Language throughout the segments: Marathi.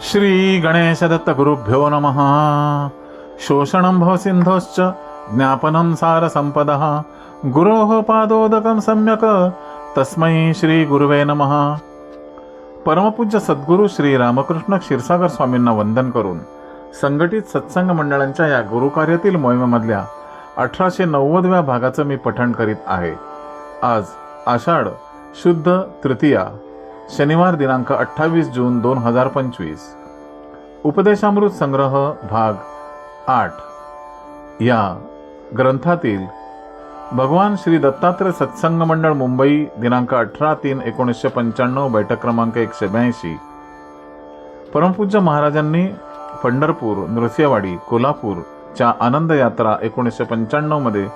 श्री गणेश दत्त गुरुभ्यो नमः। शोषणं भवसिन्धोश्च ज्ञापनं सारसम्पदः। गुरोः पादोदकं सम्यक्। तस्मै श्री गुरुवे नमः। परमपूज्य सद्गुरू श्री रामकृष्ण क्षीरसागर स्वामींना वंदन करून संघटित सत्संग मंडळांच्या या गुरुकार्यातील मोहिमेमधल्या अठराशे नव्वदव्या भागाचं मी पठण करीत आहे. आज आषाढ शुद्ध तृतीया शनिवार दिनांक अठ्ठावीस जून दोन हजार पंचवीस. उपदेशामृत संग्रह भाग आठ. या ग्रंथातील भगवान श्री दत्तात्रय सत्संग मंडळ मुंबई दिनांक अठरा तीन एकोणीसशे पंच्याण्णव बैठक क्रमांक एकशे ब्याऐंशी. परमपूज्य महाराजांनी पंढरपूर नृसिंहवाडी कोल्हापूरच्या आनंद यात्रा एकोणीसशे पंच्याण्णवमध्ये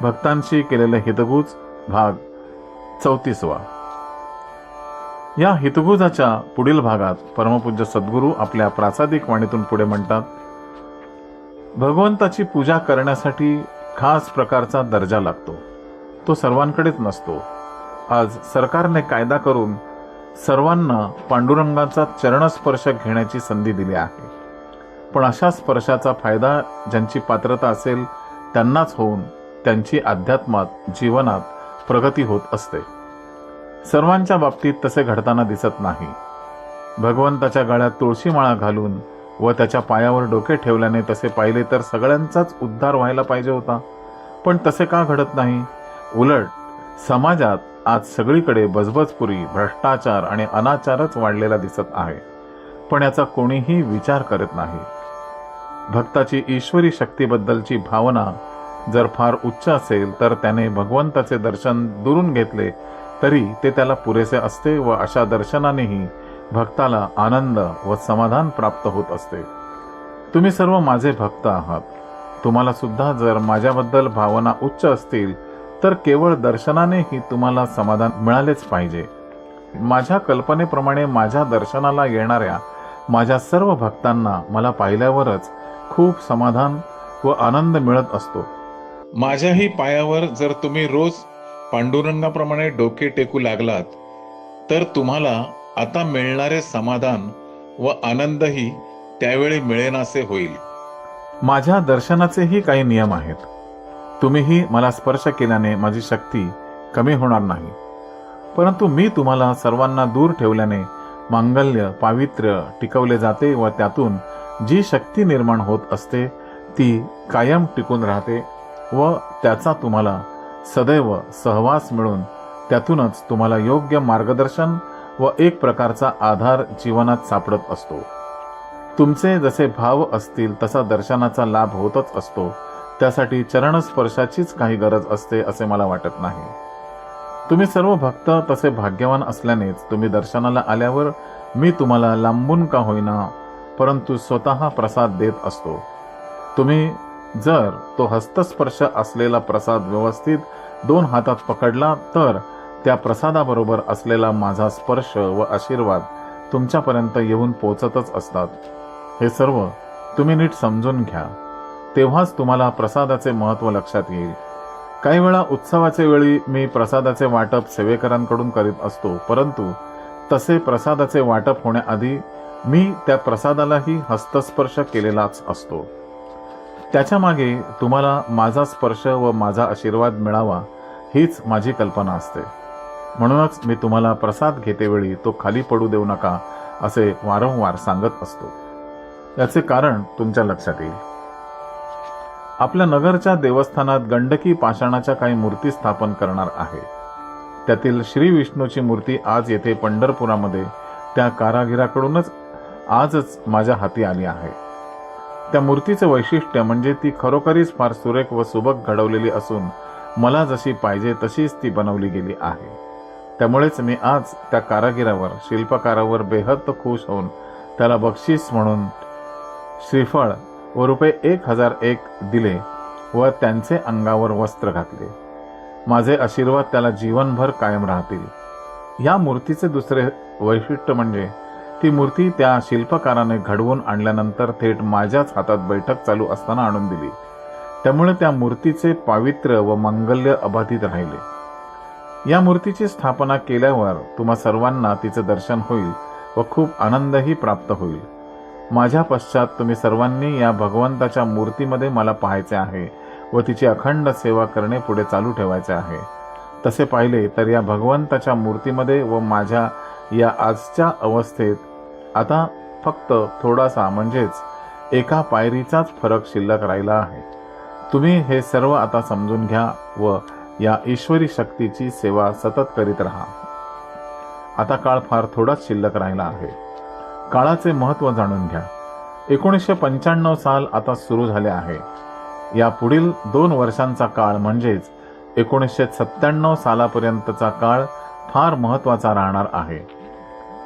भक्तांशी केलेले हितगुज भाग चौतीसवा. या हितगुजाच्या पुढील भागात परमपूज्य सद्गुरू आपल्या प्रासादिक वाणीतून पुढे म्हणतात भगवंताची पूजा करण्यासाठी खास प्रकारचा दर्जा लागतो. तो सर्वांकडेच नसतो. आज सरकारने कायदा करून सर्वांना पांडुरंगाचा चरणस्पर्श घेण्याची संधी दिली आहे. पण अशा स्पर्शाचा फायदा ज्यांची पात्रता असेल त्यांनाच होऊन त्यांची अध्यात्मात जीवनात प्रगती होत असते. सर्वांच्या बाबतीत तसे घडताना दिसत नाही. भगवंताच्या गळ्यात तुळशी माळा घालून व त्याच्या पायावर डोके ठेवल्याने तसे पाहिले तर सगळ्यांचाच उद्धार व्हायला पाहिजे होता. पण तसे का घडत नाही? उलट समाजात आज सगळीकडे बजबजपुरी भ्रष्टाचार आणि अनाचारच वाढलेला दिसत आहे. पण याचा कोणीही विचार करत नाही. भक्ताची ईश्वरी शक्तीबद्दलची भावना जर फार उच्च असेल तर त्याने भगवंताचे दर्शन दुरून घेतले तरी ते त्याला पुरेसे असते व अशा दर्शनानेही भक्ताला आनंद व समाधान प्राप्त होत असते. तुम्ही सर्व माझे भक्त आहात. तुम्हाला सुद्धा जर माझ्याबद्दल भावना उच्च असतील तर केवळ दर्शनानेही तुम्हाला समाधान मिळालेच पाहिजे. माझ्या कल्पनेप्रमाणे माझ्या दर्शनाला येणाऱ्या माझ्या सर्व भक्तांना मला पाहिल्यावरच खूप समाधान व आनंद मिळत असतो. माझ्याही पायावर जर तुम्ही रोज पांडुरंगाप्रमाणे डोके टेकू लागलात तर तुम्हाला आता मिळणारे समाधान व आनंदही त्यावेळी मिळेनासे होईल. माझ्या दर्शनाचेही काही नियम आहेत. तुम्हीही मला स्पर्श केल्याने माझी शक्ती कमी होणार नाही. परंतु मी तुम्हाला सर्वांना दूर ठेवल्याने मांगल्य पावित्र्य टिकवले जाते व त्यातून जी शक्ती निर्माण होत असते ती कायम टिकून राहते व त्याचा तुम्हाला सदैव सहवास मिळून त्यातूनच तुम्हाला योग्य मार्गदर्शन व एक प्रकारचा आधार जीवनात सापडत असतो. तुमचे जसे भाव असतील तसा दर्शनाचा लाभ होतच असतो. त्यासाठी चरणस्पर्शाचीच काही गरज असते असे मला वाटत नाही. तुम्ही सर्व भक्त तसे भाग्यवान असल्यानेच तुम्ही दर्शनाला आल्यावर मी तुम्हाला लांबून का होईना परंतु स्वतः प्रसाद देत असतो. तुम्ही जर तो हस्तस्पर्श असलेला प्रसाद व्यवस्थित दोन हातात पकडला तर त्या प्रसादाबरोबर असलेला माझा स्पर्श व आशीर्वाद तुमच्यापर्यंत येऊन पोचतच असतात. हे सर्व तुम्ही नीट समजून घ्या. तेव्हाच तुम्हाला प्रसादाचे महत्त्व लक्षात येईल. काही वेळा उत्सवाच्या वेळी मी प्रसादाचे वाटप सेवेकरांकडून करीत असतो परंतु तसे प्रसादाचे वाटप होण्याआधी मी त्या प्रसादालाही हस्तस्पर्श केलेलाच असतो. त्याच्यामागे तुम्हाला माझा स्पर्श व माझा आशीर्वाद मिळावा हीच माझी कल्पना असते. म्हणूनच मी तुम्हाला प्रसाद घेतेवेळी तो खाली पडू देऊ नका असे वारंवार सांगत असतो. याचे कारण तुमच्या लक्षात येईल. आपल्या नगरच्या देवस्थानात गंडकी पाषाणाच्या काही मूर्ती स्थापन करणार आहे. त्यातील श्री विष्णूची मूर्ती आज येथे पंढरपुरामध्ये त्या कारागिराकडूनच आजच माझ्या हाती आली आहे. त्या मूर्तीचं वैशिष्ट्य म्हणजे ती खरोखरीच फार सुरेख व सुबक घडवलेली असून मला जशी पाहिजे तशीच ती बनवली गेली आहे. त्यामुळेच मी आज त्या कारागिरावर शिल्पकारावर बेहद खुश होऊन त्याला बक्षीस म्हणून श्रीफळ व रुपये एक हजार एक दिले व त्यांचे अंगावर वस्त्र घातले. माझे आशीर्वाद त्याला जीवनभर कायम राहतील. या मूर्तीचे दुसरे वैशिष्ट्य म्हणजे ती मूर्ती त्या शिल्पकाराने घडवून आणल्यानंतर थेट माझ्याच हातात बैठक चालू असताना आणून दिली. त्यामुळे त्या मूर्तीचे पावित्र्य व मंगल्य अबाधित राहिले. या मूर्तीची स्थापना केल्यावर तुम्हा सर्वांना तिचं दर्शन होईल व खूप आनंदही प्राप्त होईल. माझ्या पश्चात तुम्ही सर्वांनी या भगवंताच्या मूर्तीमध्ये मला पाहायचे आहे व तिची अखंड सेवा करणे पुढे चालू ठेवायचे आहे. तसे पाहिले तर या भगवंताच्या मूर्तीमध्ये व माझ्या या आजच्या अवस्थेत आता फक्त थोडासा म्हणजेच एका पायरीचाच फरक शिल्लक राहिला आहे. तुम्ही हे सर्व आता समजून घ्या व या ईश्वरी शक्तीची सेवा सतत करीत राहा. आता काळ फार थोडाच शिल्लक राहिला आहे. काळाचे महत्त्व जाणून घ्या. एकोणीसशे पंच्याण्णव साल आता सुरू झाले आहे. या पुढील दोन वर्षांचा काळ म्हणजेच एकोणीसशे सत्त्याण्णव सालापर्यंतचा काळ फार महत्त्वाचा राहणार आहे.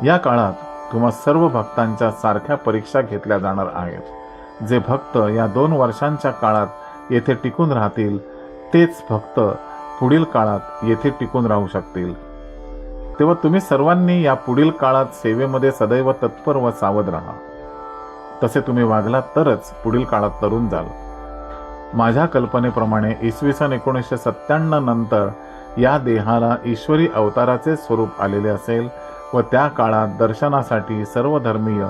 या काळात तुम्हा सर्व भक्तांच्या सारख्या परीक्षा घेतल्या जाणार आहेत. जे भक्त या दोन वर्षांच्या काळात येथे टिकून राहतील तेच भक्त पुढील काळात येथे टिकून राहू शकतील. तेव्हा तुम्ही सर्वांनी या पुढील काळात सेवेमध्ये सदैव तत्पर व सावध राहा. तसे तुम्ही वागलात तरच पुढील काळात तरुण जाल. माझ्या कल्पनेप्रमाणे इसवी सन एकोणीसशे सत्त्याण्णव नंतर या देहाला ईश्वरी अवताराचे स्वरूप आलेले असेल व त्या काळात दर्शनासाठी सर्व धर्मीय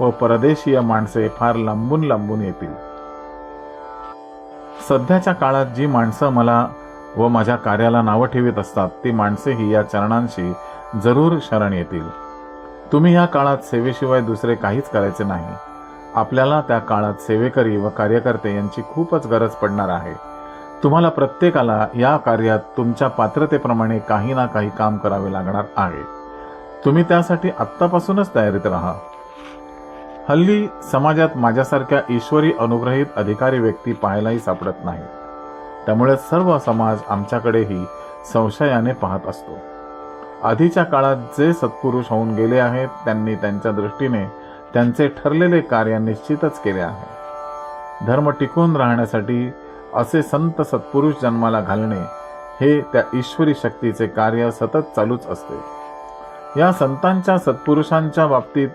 व परदेशीय माणसे फार लांबून लांबून येतील. सध्याच्या काळात जी माणसं मला व माझ्या कार्याला नावं ठेवीत असतात ती माणसेही या चरणांशी जरूर शरण येतील. तुम्ही या काळात सेवेशिवाय दुसरे काहीच करायचे नाही. आपल्याला त्या काळात सेवेकरी व कार्यकर्ते यांची खूपच गरज पडणार आहे. तुम्हाला प्रत्येकाला या कार्यात तुमच्या पात्रतेप्रमाणे काही ना काही काम करावे लागणार आहे. तुम्ही त्यासाठी आत्तापासूनच तयारीत राहा. हल्ली समाजात माझ्यासारख्या ईश्वरी अनुग्रहित अधिकारी व्यक्ती पाहायलाही सापडत नाही. त्यामुळे सर्व समाज आमच्याकडेही संशयाने पाहत असतो. आधीच्या काळात जे सत्पुरुष होऊन गेले आहेत त्यांनी त्यांच्या दृष्टीने त्यांचे ठरलेले कार्य निश्चितच केले आहे. धर्म टिकून राहण्यासाठी असे संत सत्पुरुष जन्माला घालणे हे त्या ईश्वरी शक्तीचे कार्य सतत चालूच असते. या संतांच्या सत्पुरुषांच्या बाबतीत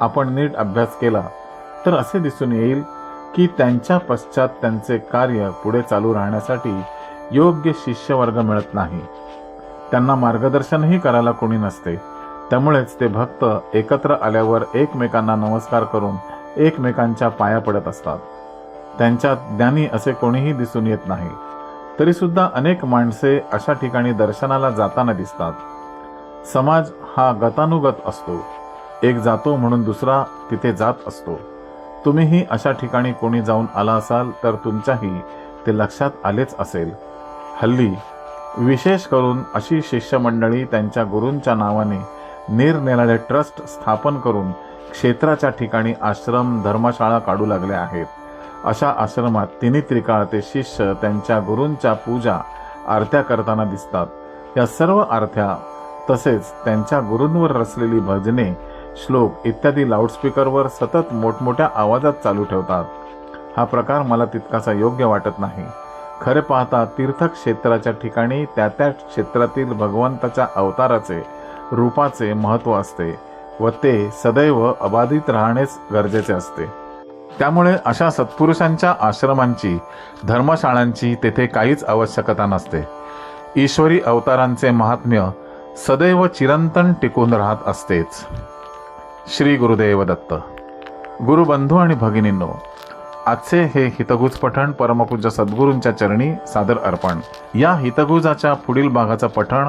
आपण नीट अभ्यास केला तर असे दिसून येईल की त्यांच्या पश्चात त्यांचे कार्य पुढे चालू राहण्यासाठी योग्य शिष्यवर्ग मिळत नाही. त्यांना मार्गदर्शनही करायला कोणी नसते. त्यामुळेच ते भक्त एकत्र आल्यावर एकमेकांना नमस्कार करून एकमेकांच्या पाया पडत असतात. त्यांच्यात ज्ञानी असे कोणीही दिसून येत नाही. तरीसुद्धा अनेक माणसे अशा ठिकाणी दर्शनाला जाताना दिसतात. समाज हा गतानुगत असतो. एक जातो म्हणून दुसरा तिथे जात असतो. तुम्हीही अशा ठिकाणी कोणी जाऊन आला असाल तर तुमच्याही ते लक्षात आलेच असेल. हल्ली विशेष करून अशी शिष्यमंडळी त्यांच्या गुरूंच्या नावाने निरनिराळे ट्रस्ट स्थापन करून क्षेत्राच्या ठिकाणी आश्रम धर्मशाळा काढू लागले आहेत. अशा आश्रमात तिन्ही त्रिकाळ ते शिष्य त्यांच्या गुरूंच्या पूजा आरत्या करताना दिसतात. या सर्व आरत्या तसेच त्यांच्या गुरूंवर रचलेली भजने श्लोक इत्यादी लाऊडस्पीकरवर सतत मोठमोठ्या आवाजात चालू ठेवतात. हा प्रकार मला तितकासा योग्य वाटत नाही. खरे पाहता तीर्थक्षेत्राच्या ठिकाणी त्या त्या क्षेत्रातील भगवंताच्या अवताराचे रूपाचे महत्त्व असते व ते सदैव अबाधित राहणेच गरजेचे असते. त्यामुळे अशा सत्पुरुषांच्या आश्रमांची धर्मशाळांची तेथे काहीच आवश्यकता नसते. ईश्वरी अवतारांचे महात्म्य सदैव चिरंतन टिकून राहत असतेच. श्री गुरुदेव दत्त गुरुबंधू आणि भगिनींनो आजचे हे हितगुज पठण परमपूज्य सद्गुरूंच्या चरणी सादर अर्पण. या हितगुजाच्या पुढील भागाचं पठण